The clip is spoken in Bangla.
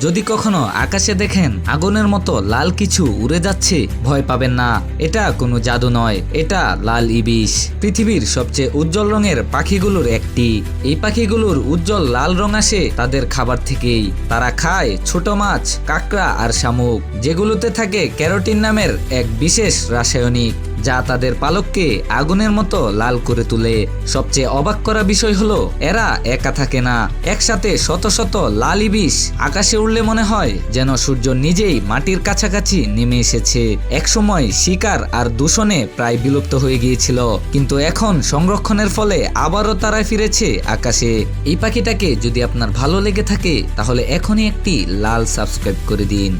যদি কখনো আকাশে দেখেন আগুনের মতো লাল কিছু উড়ে যাচ্ছে, ভয় পাবেন না। এটা কোনো জাদু নয়, এটা লাল ইবিশ। পৃথিবীর সবচেয়ে উজ্জ্বল রঙের পাখিগুলোর একটি। এই পাখিগুলোর উজ্জ্বল লাল রং আসে তাদের খাবার থেকেই। তারা খায় ছোট মাছ, কাঁকড়া আর শামুক, যেগুলোতে থাকে ক্যারোটিন নামের এক বিশেষ রাসায়নিক। যা তাদের পালককে আগুনের মতো লাল করে তোলে। সবচেয়ে অবাক করা বিষয় হলো, এরা একা থাকে না। একসাথে শত শত লাল ইবিশ আকাশে উড়লে মনে হয় যেন সূর্য নিজেই মাটির কাছাকাছি নেমে এসেছে। একসময় শিকার আর দূষণে প্রায় বিলুপ্ত হয়ে গিয়েছিল, কিন্তু এখন সংরক্ষণের ফলে আবারও তারা ফিরেছে আকাশে। এই পাখিটাকে যদি আপনার ভালো লেগে থাকে, তাহলে এখনই একটি লাল সাবস্ক্রাইব করে দিন।